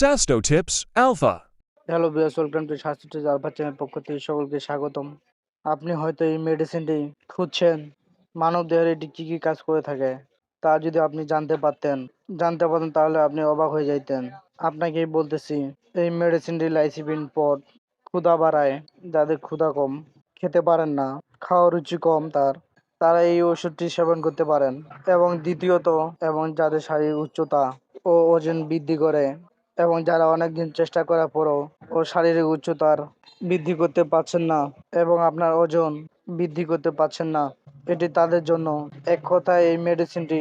Sasto Tips Alpha. Hello Biyas welcome to Swasthya tips alpha channel পক্ষ থেকে সকলকে স্বাগতম। আপনি হয়তো এই মেডিসিনটি খুঁজছেন মানব দেহের এটি কী কী কাজ করে থাকে, তা যদি আপনি জানতে পারতেন জানতে পারতেন তাহলে আপনি অবাক হয়ে যাইতেন। আপনাকেই বলতেছি, এই মেডিসিনটি লাইসিবিন পট ক্ষুধা বাড়ায়, যাদের ক্ষুধা কম, খেতে পারেন না, খাওয়ার রুচি কম তার, তারা এই ওষুধটি সেবন করতে পারেন। এবং দ্বিতীয়ত, এবং যাদের শারীরিক উচ্চতা ও ওজন বৃদ্ধি করে এবং যারা অনেকদিন চেষ্টা করার পরও ও শারীরিক উচ্চতার বৃদ্ধি করতে পারছেন না এবং আপনার ওজন বৃদ্ধি করতে পারছেন না, এটি তাদের জন্য এক কথায় এই মেডিসিনটি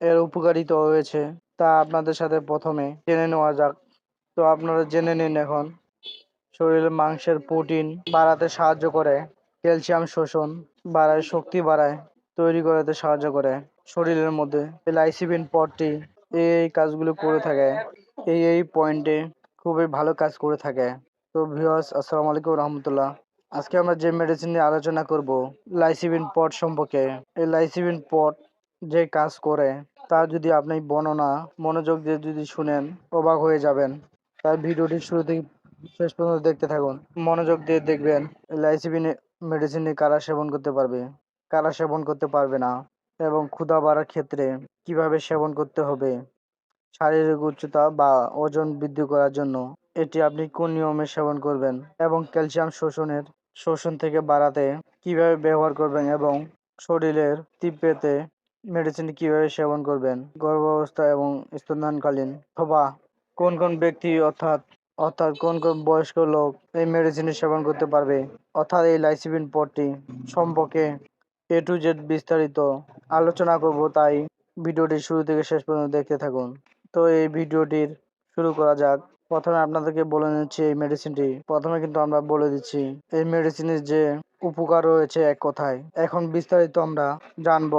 এর উপকারিতা হয়েছে। তা আপনাদের সাথে প্রথমে জেনে নেওয়া যাক। তো আপনারা জেনে নিন এখন, শরীরে মাংসের প্রোটিন বাড়াতে সাহায্য করে, ক্যালসিয়াম শোষণ বাড়ায়, শক্তি বাড়ায়, তৈরি করাতে সাহায্য করে। শরীরের মধ্যে লাইসিবিন পটটি এই কাজগুলো করে থাকে। এই এই পয়েন্টে খুবই ভালো কাজ করে থাকে। তো ভিউয়ার্স আসসালামু আলাইকুম রহমতুল্লাহ। আজকে আমরা যে মেডিসিন নিয়ে আলোচনা করব লাইসিবিন পট সম্পর্কে। এই লাইসিবিন পট যে কাজ করে, তা যদি আপনি বর্ণনা, মনোযোগ দিয়ে যদি শুনেন, অবাক হয়ে যাবেন। তাই ভিডিওটি শুরু থেকে শেষ পর্যন্ত দেখতে থাকুন। মনোযোগ দিয়ে দেখবেন লাইসিবিন মেডিসিন কারা সেবন করতে পারবে, কারা সেবন করতে পারবে না, এবং ক্ষুধা বাড়ার ক্ষেত্রে কীভাবে সেবন করতে হবে শারীরিক উচ্চতা বা ওজন বৃদ্ধি করার জন্য এটি আপনি কোন নিয়মে সেবন করবেন এবং ক্যালসিয়াম শোষণের শোষণ থেকে বাড়াতে কীভাবে ব্যবহার করবেন এবং শরীরের তীব্রতে মেডিসিন কীভাবে সেবন করবেন, গর্ভাবস্থা এবং স্তন্যদানকালীন অথবা কোন কোন ব্যক্তি অর্থাৎ অর্থাৎ কোন কোন বয়স্ক লোক এই মেডিসিন সেবন করতে পারবে, অর্থাৎ এই লাইসিবিন পটটি সম্পর্কে এ টু জেড বিস্তারিত আলোচনা করব, তাই ভিডিওটি শুরু থেকে শেষ পর্যন্ত দেখতে থাকুন। তো এই ভিডিওটির শুরু করা যাক। প্রথমে আপনাদেরকে বলে নিচ্ছি এই মেডিসিনটি প্রথমে কিন্তু আমরা বলে দিচ্ছি এই মেডিসিনের যে উপকার রয়েছে এক কথায়। এখন বিস্তারিত আমরা জানব।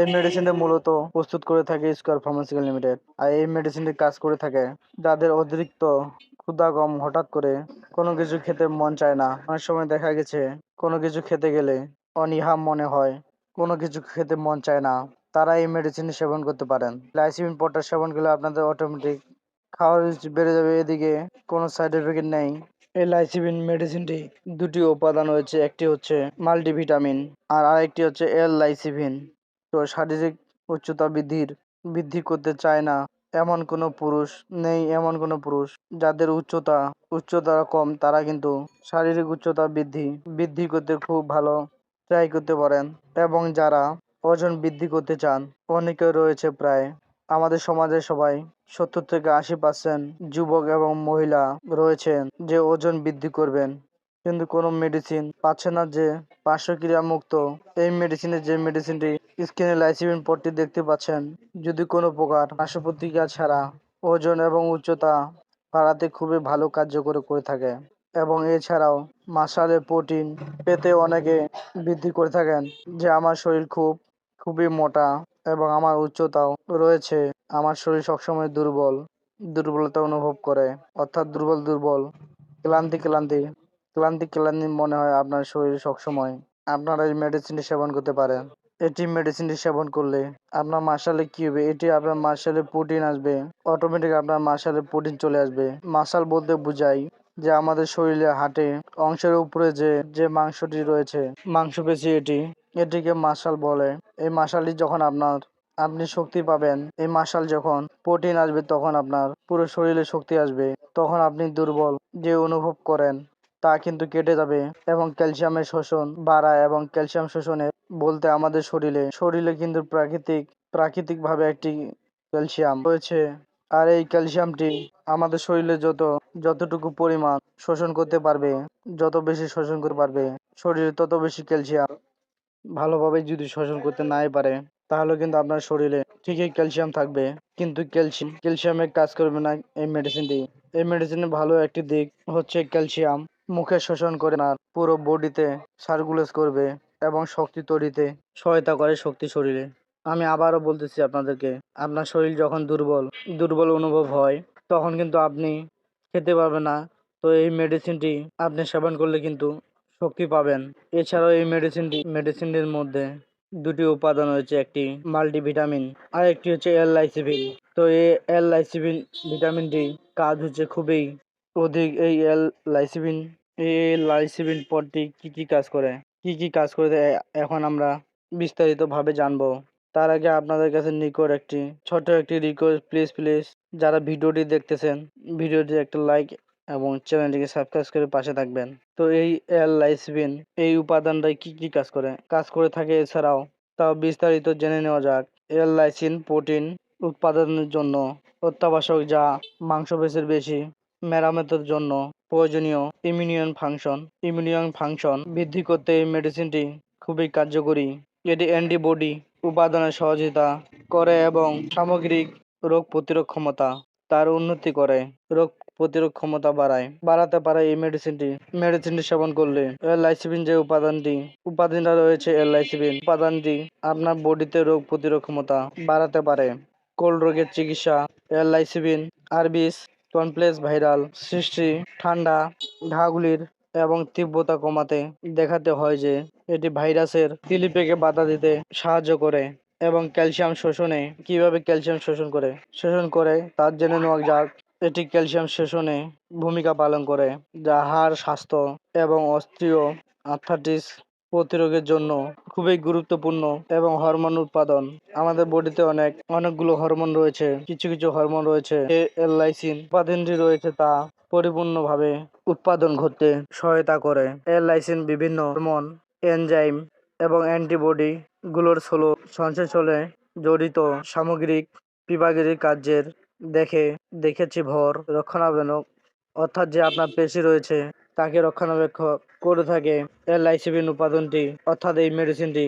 এই মেডিসিনটি মূলত প্রস্তুত করে থাকে স্কোয়ার ফার্মাসিক্যাল লিমিটেড আর এই মেডিসিনটি কাজ করে থাকে যাদের অতিরিক্ত ক্ষুধা কম হঠাৎ করে কোনো কিছু খেতে মন চায় না। অনেক সময় দেখা গেছে কোনো কিছু খেতে গেলে অনীহা মনে হয়, কোনো কিছু খেতে মন চায় না। তারা এই মেডিসিন সেবন করতে পারেন। লাইসিমিন পটাশ সেবন করলে আপনাদের অটোমেটিক খাওয়ার রুচি বেড়ে যাবে। এদিকে কোনো সাইড এফেক্ট নেই। এই লাইসিবিন মেডিসিনটি দুটি উপাদান রয়েছে। একটি হচ্ছে মাল্টিভিটামিন আর আরেকটি হচ্ছে এল লাইসিভিন তো শারীরিক উচ্চতা বৃদ্ধির, বৃদ্ধি করতে চায় না। এমন কোনো পুরুষ নেই, এমন কোনো পুরুষ। যাদের উচ্চতা উচ্চতা কম, তারা কিন্তু শারীরিক উচ্চতা বৃদ্ধি বৃদ্ধি করতে খুব ভালো ট্রাই করতে পারেন। এবং যারা ওজন বৃদ্ধি করতে চান। অনেকে রয়েছে প্রায়। আমাদের সমাজে সবাই সত্তর থেকে আশি পার্সেন্ট যুবক এবং মহিলা রয়েছেন যে ওজন বৃদ্ধি করবেন। কিন্তু কোনো মেডিসিন পাচ্ছে না যে পার্শ্বক্রিয়া মুক্ত। এই মেডিসিনের যে মেডিসিনটি স্কিনে লাইসিবিন পট্টি দেখতে পাচ্ছেন, যদি কোনো প্রকার পার্শ্ব প্রতিক্রিয়া ছাড়া ওজন এবং উচ্চতা বাড়াতে খুবই ভালো কার্যকর করে থাকে এবং এছাড়াও মাসালে প্রোটিন পেতে অনেকে বৃদ্ধি করে থাকেন, যে আমার শরীর খুব খুবই মোটা এবং আমার উচ্চতাও রয়েছে। আমার শরীর সবসময় দুর্বল, দুর্বলতা অনুভব করে। অর্থাৎ দুর্বল দুর্বল, ক্লান্তি ক্লান্তি ক্লান্তি ক্লান্তি মনে হয় আপনার শরীর সবসময়। আপনারা এই মেডিসিনটি সেবন করতে পারেন। এটি মেডিসিনটি সেবন করলে আপনার মাসালে কি হবে? এটি আপনার মাসালে প্রোটিন আসবে। অটোমেটিক আপনার মাসালে প্রোটিন চলে আসবে। মাসাল বলতে বুঝাই যে আমাদের শরীরে হাটে অংশের উপরে যে যে মাংসটি রয়েছে মাংস মাংসপেশি এটি এটিকে মাসাল বলে, এই মাসালটি যখন আপনার, আপনি শক্তি পাবেন। এই মাসাল যখন প্রোটিন আসবে, তখন আপনার পুরো শরীরে শক্তি আসবে। তখন আপনি দুর্বল যে অনুভব করেন, তা কিন্তু কেটে যাবে এবং ক্যালসিয়ামের শোষণ বাড়ায় এবং ক্যালসিয়াম শোষণে বলতে আমাদের শরীরে শরীরে কিন্তু প্রাকৃতিক, প্রাকৃতিকভাবে একটি ক্যালসিয়াম রয়েছে। আর এই ক্যালসিয়ামটি আমাদের শরীরে যত, যতটুকু পরিমাণ শোষণ করতে পারবে, যত বেশি শোষণ করতে পারবে, শরীরে তত বেশি ক্যালসিয়াম ভালোভাবে যদি শোষণ করতে নাই পারে, তাহলে কিন্তু আপনার শরীরে ঠিকই ক্যালসিয়াম থাকবে। কিন্তু ক্যালসিয়াম ক্যালসিয়ামের কাজ করবে না এই মেডিসিন মেডিসিনটি এই মেডিসিনের ভালো একটি দিক হচ্ছে ক্যালসিয়াম মুখে শোষণ করে না, পুরো বডিতে সার্কুলেট করবে এবং শক্তি তৈরিতে সহায়তা করে শক্তি শরীরে। আমি আবারও বলতেছি আপনাদেরকে, আপনার শরীর যখন দুর্বল দুর্বল অনুভব হয়, তখন কিন্তু আপনি খেতে পারবেন না। তো এই মেডিসিনটি আপনি সেবন করলে কিন্তু শক্তি পাবেন। এছাড়াও এই মেডিসিনটি মেডিসিনটির মধ্যে দুটি উপাদান রয়েছে, একটি মাল্টিভিটামিন আর একটি হচ্ছে এল লাইসিভিন তো এই এল ভিটামিনটি কাজ হচ্ছে খুবই অধিক। এই এল লাইসিবিন এই লাইসিবিন পদটি কি কি কাজ করে? কি কি কাজ করে এখন আমরা বিস্তারিতভাবে জানব। তার আগে আপনাদের কাছে নিকট একটি ছোট একটি রিকোয়েস্ট প্লিজ প্লিজ যারা ভিডিওটি দেখতেছেন, ভিডিওটি একটা লাইক এবং চ্যানেলটিকে সাবস্ক্রাইব করে পাশে থাকবেন। তো এই এল লাইসিবিন এই উপাদানটাই কি কি কাজ করে? কাজ করে থাকে এছাড়াও, তাও বিস্তারিত জেনে নেওয়া যাক। এল লাইসিন প্রোটিন উৎপাদনের জন্য অত্যাবশ্যক যা মাংসপেশির বেশি, মেরামতের জন্য প্রয়োজনীয় ইমিউনিয়ন ফাংশন। ইমিউনিয়ন ফাংশন বৃদ্ধি করতে এই মেডিসিনটি খুবই কার্যকরী। এটি অ্যান্টিবডি উপাদানের সহযোগিতা করে এবং সামগ্রিক রোগ প্রতিরোধ ক্ষমতা তার উন্নতি করে। রোগ প্রতিরোধ ক্ষমতা বাড়ায়। বাড়াতে পারে এই মেডিসিনটি মেডিসিনটি সেবন করলে লাইসিবিন যে উপাদানটি, উপাদানটা রয়েছে এল লাইসিবিন উপাদানটি আপনার বডিতে রোগ প্রতিরোধ ক্ষমতা বাড়াতে পারে। কোল্ড রোগের চিকিৎসা, এল লাইসিবিন আরবিস কমপ্লেক্স ভাইরাল সৃষ্টি, ঠান্ডা, ঘাগুলির এবং তীব্রতা কমাতে দেখাতে হয় যে এটি ভাইরাসের তিলিপেকে বাধা দিতে সাহায্য করে এবং ক্যালসিয়াম শোষণে, কীভাবে ক্যালসিয়াম শোষণ করে শোষণ করে তার জেনে নেওয়া যাক। এটি ক্যালসিয়াম শোষণে ভূমিকা পালন করে, যা হাড়, স্বাস্থ্য এবং অস্ট্রিও আর্থাইটিস প্রতিরোধের জন্য খুবই গুরুত্বপূর্ণ এবং হরমোন উৎপাদন। আমাদের বডিতে অনেক, অনেকগুলো হরমোন রয়েছে, কিছু কিছু হরমোন রয়েছে এল লাইসিন উপাদানটি রয়েছে তা পরিপূর্ণভাবে উৎপাদন ঘটতে সহায়তা করে। এল লাইসিন বিভিন্ন হরমোন, এনজাইম এবং অ্যান্টিবডি গুলোর ষোলো সংশ্লেষণে জড়িত সামগ্রিক বিভাগের কার্যের দেখে, দেখেছি ভর, রক্ষণাবেক্ষক, অর্থাৎ যে আপনার পেশি রয়েছে, তাকে রক্ষণাবেক্ষণ করে থাকে এল লাইসিবিন উপাদানটি, অর্থাৎ এই মেডিসিনটি।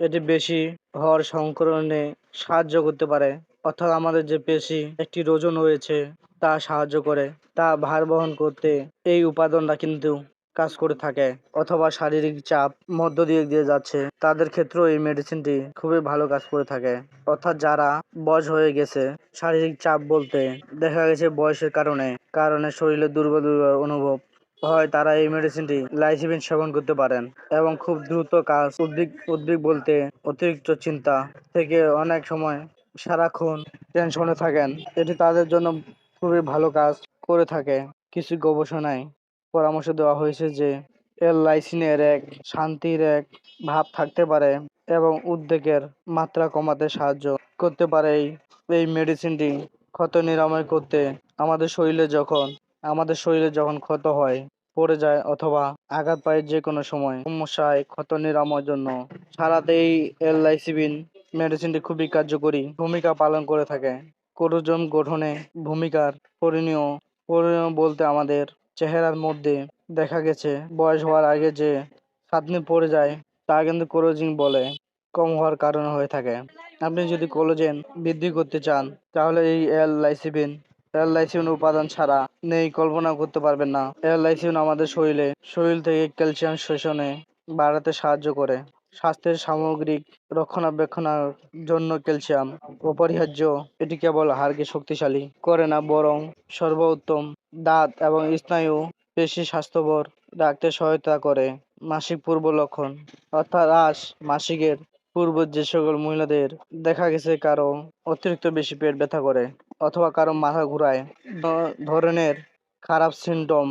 এটি বেশি হওয়ার সংক্রমণে সাহায্য করতে পারে, অর্থাৎ আমাদের যে পেশি, একটি ওজন রয়েছে, তা সাহায্য করে, তা ভার বহন করতে এই উপাদানটা কিন্তু কাজ করে থাকে অথবা শারীরিক চাপ মধ্য দিয়ে দিয়ে যাচ্ছে, তাদের ক্ষেত্রেও এই মেডিসিনটি খুবই ভালো কাজ করে থাকে। অর্থাৎ যারা বয়স হয়ে গেছে, শারীরিক চাপ বলতে দেখা গেছে বয়সের কারণে কারণে শরীরে দুর্বল দুর্বল অনুভব হয়, তারা এই মেডিসিনটি লাইসিবিন সেবন করতে পারেন এবং খুব দ্রুত কাজ, উদ্বিগ উদ্বিগ বলতে অতিরিক্ত চিন্তা থেকে অনেক সময় সারাক্ষণ টেনশনে থাকেন। এটি তাদের জন্য খুবই ভালো কাজ করে থাকে। কিছু গবেষণায় পরামর্শ দেওয়া হয়েছে যে লাইসিনের এক শান্তির এক ভাব থাকতে পারে এবং উদ্বেগের মাত্রা কমাতে সাহায্য করতে পারে এই মেডিসিনটি ক্ষত নিরাময় করতে আমাদের শরীরে যখন, আমাদের শরীরে যখন ক্ষত হয়, পড়ে যায় অথবা আঘাত পায় যে কোনো সময়, সমস্যায় ক্ষত নিরাময়ের জন্য সারাতে এই এল লাইসিবিন মেডিসিনটি খুবই কার্যকরী ভূমিকা পালন করে থাকে। ক্রোমোজোম গঠনে ভূমিকার পরিণীয় পরিণীয় বলতে আমাদের চেহারার মধ্যে দেখা গেছে, বয়স হওয়ার আগে যে ছাতনি পড়ে যায়, তা কিন্তু ক্লোজিং বলে, কম হওয়ার কারণে হয়ে থাকে। আপনি যদি কোলোজেন বৃদ্ধি করতে চান, তাহলে এই এল লাইসিবিন এল লাইসিবিন উপাদান ছাড়া নেই, কল্পনা করতে পারবেন না। এল লাইসিবিন আমাদের শরীরে, শরীর থেকে ক্যালসিয়াম শোষণে বাড়াতে সাহায্য করে। স্বাস্থ্যের সামগ্রিক রক্ষণাবেক্ষণের জন্য ক্যালসিয়াম অপরিহার্য এটি কেবল হাড়কে শক্তিশালী করে না, বরং সর্বোত্তম দাঁত এবং স্নায়ু পেশি স্বাস্থ্যকর রাখতে সহায়তা করে। মাসিক পূর্ব লক্ষণ অর্থাৎ আস মাসিকের পূর্ব যে সকল মহিলাদের দেখা গেছে কারও অতিরিক্ত বেশি পেট ব্যথা করে অথবা কারও মাথা ঘুরায় ধরনের খারাপ সিমটম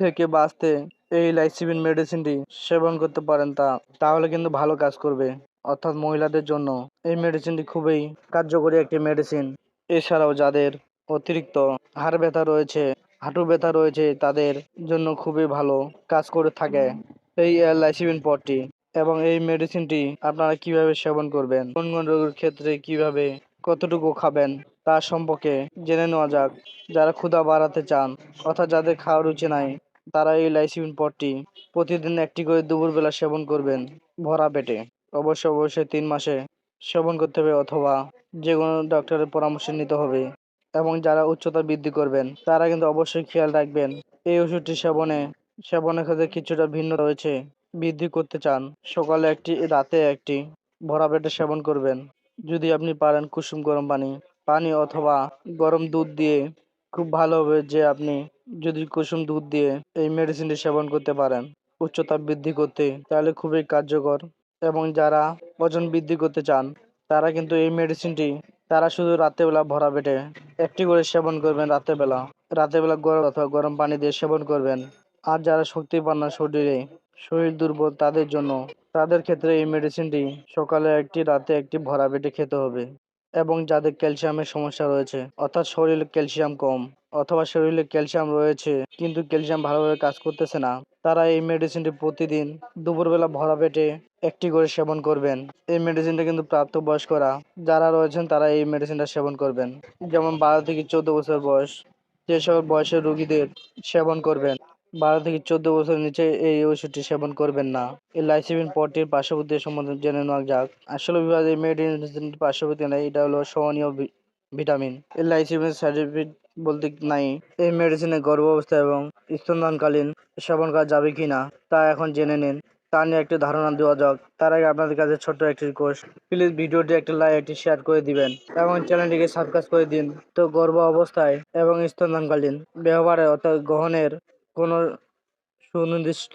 থেকে বাঁচতে এই লাইসিবিন মেডিসিনটি সেবন করতে পারেন তা, তাহলে কিন্তু ভালো কাজ করবে, অর্থাৎ মহিলাদের জন্য। এই মেডিসিনটি খুবই কার্যকরী একটি মেডিসিন। এছাড়াও যাদের অতিরিক্ত হাড় ব্যথা রয়েছে, হাঁটু ব্যথা রয়েছে, তাদের জন্য খুবই ভালো কাজ করে থাকে এই লাইসিবিন পটটি এবং এই মেডিসিনটি আপনারা কীভাবে সেবন করবেন, কোন কোন রোগের ক্ষেত্রে কীভাবে কতটুকু খাবেন তার সম্পর্কে জেনে নেওয়া যাক। যারা ক্ষুধা বাড়াতে চান, অর্থাৎ যাদের খাওয়ার রুচি নাই, তারা এই লাইসিবিন পটটি প্রতিদিন একটি করে দুপুরবেলা সেবন করবেন ভরা পেটে। অবশ্য অবশ্যই তিন মাসে সেবন করতে হবে অথবা যে কোনো ডক্টরের পরামর্শ নিতে হবে। এবং যারা উচ্চতা বৃদ্ধি করবেন, তারা কিন্তু অবশ্যই খেয়াল রাখবেন, এই ওষুধটি সেবনে সেবনের ক্ষেত্রে কিছুটা ভিন্ন রয়েছে। বৃদ্ধি করতে চান, সকালে একটি, রাতে একটি ভরা পেটে সেবন করবেন। যদি আপনি পারেন কুসুম গরম পানি পানি অথবা গরম দুধ দিয়ে খুব ভালো হবে যে আপনি যদি কুসুম দুধ দিয়ে এই মেডিসিনটি সেবন করতে পারেন উচ্চতা বৃদ্ধি করতে, তাহলে খুবই কার্যকর। এবং যারা ওজন বৃদ্ধি করতে চান, তারা কিন্তু এই মেডিসিনটি তারা শুধু রাত্রেবেলা ভরা পেটে একটি করে সেবন করবেন রাত্রেবেলা। রাত্রেবেলা গরম অথবা গরম পানি দিয়ে সেবন করবেন। আর যারা শক্তি পান না শরীরে, শরীর দুর্বল তাদের জন্য, তাদের ক্ষেত্রে এই মেডিসিনটি সকালে একটি, রাতে একটি ভরা পেটে খেতে হবে। এবং যাদের ক্যালসিয়ামের সমস্যা রয়েছে, অর্থাৎ শরীরে ক্যালসিয়াম কম অথবা শরীরে ক্যালসিয়াম রয়েছে, কিন্তু ক্যালসিয়াম ভালোভাবে কাজ করতেছে না, তারা এই মেডিসিনটি প্রতিদিন দুপুরবেলা ভরা পেটে একটি করে সেবন করবেন। এই মেডিসিনটা কিন্তু প্রাপ্তবয়স্করা যারা রয়েছেন তারা এই মেডিসিনটা সেবন করবেন। যেমন বারো থেকে চোদ্দ বছর বয়স, যেসব বয়সের রোগীদের সেবন করবেন। বারো থেকে চোদ্দ বছরের নিচে এই ওষুধটি সেবন করবেন না। এই লাইসিবিন পটির পার্শ্ববর্তী সম্বন্ধে জেনে নেওয়া যাক। আসলে বিভাগে মেডিসিন পার্শ্ববর্তী নাই, এটা হলো সহনীয় ভিটামিন। এই লাইসিবিন সার্টিফিকেট বলতে নাই, এই মেডিসিনে গর্ভ অবস্থা এবং স্তনদানকালীন সেবন করা যাবে কিনা তা এখন জেনে নিন। তা নিয়ে একটি ধারণা দেওয়া যাক। তার আগে আপনাদের কাছে ছোট্ট একটি রিকোয়েস্ট প্লিজ ভিডিওটি একটি লাইক একটি শেয়ার করে দিবেন এবং চ্যানেলটিকে সাবস্ক্রাইব করে দিন। তো গর্ভ অবস্থায় এবং স্তনদানকালীন ব্যবহারে অর্থাৎ গ্রহণের কোনো সুনির্দিষ্ট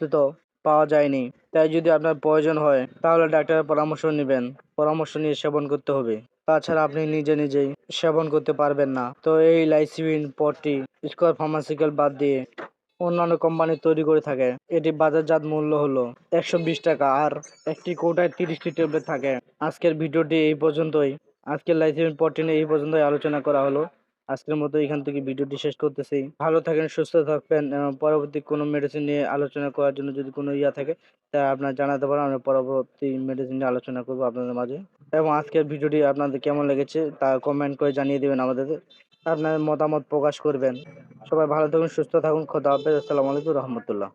পাওয়া যায়নি। তাই যদি আপনার প্রয়োজন হয়, তাহলে ডাক্তারের পরামর্শ নেবেন। পরামর্শ নিয়ে সেবন করতে হবে। তাছাড়া আপনি নিজে নিজেই সেবন করতে পারবেন না। তো এই লাইসিবিন পটটি স্কোয়ার ফার্মাসিক্যাল বাদ দিয়ে অন্যান্য কোম্পানি তৈরি করে থাকে। এটি বাজারজাত মূল্য হলো একশো বিশ টাকা আর একটি কোটায় তিরিশটি ট্যাবলেট থাকে। আজকের ভিডিওটি এই পর্যন্তই। আজকের লাইসিবিন পটটি নিয়ে এই পর্যন্তই আলোচনা করা হলো। আজকের মতো এখান থেকে ভিডিওটি শেষ করতেছি। ভালো থাকেন, সুস্থ থাকবেন পরবর্তী কোনো মেডিসিন নিয়ে আলোচনা করার জন্য যদি কোনো ইয়া থাকে, তা আপনার জানাতে পারেন, আমরা পরবর্তী মেডিসিন নিয়ে আলোচনা করব আপনাদের মাঝে। এবং আজকের ভিডিওটি আপনাদের কেমন লেগেছে, তা কমেন্ট করে জানিয়ে দেবেন আমাদের আপনাদের মতামত প্রকাশ করবেন। সবাই ভালো থাকুন, সুস্থ থাকুন, খোদা হাফেজ, আসসালামু আলাইকুম রহমতুল্লাহ.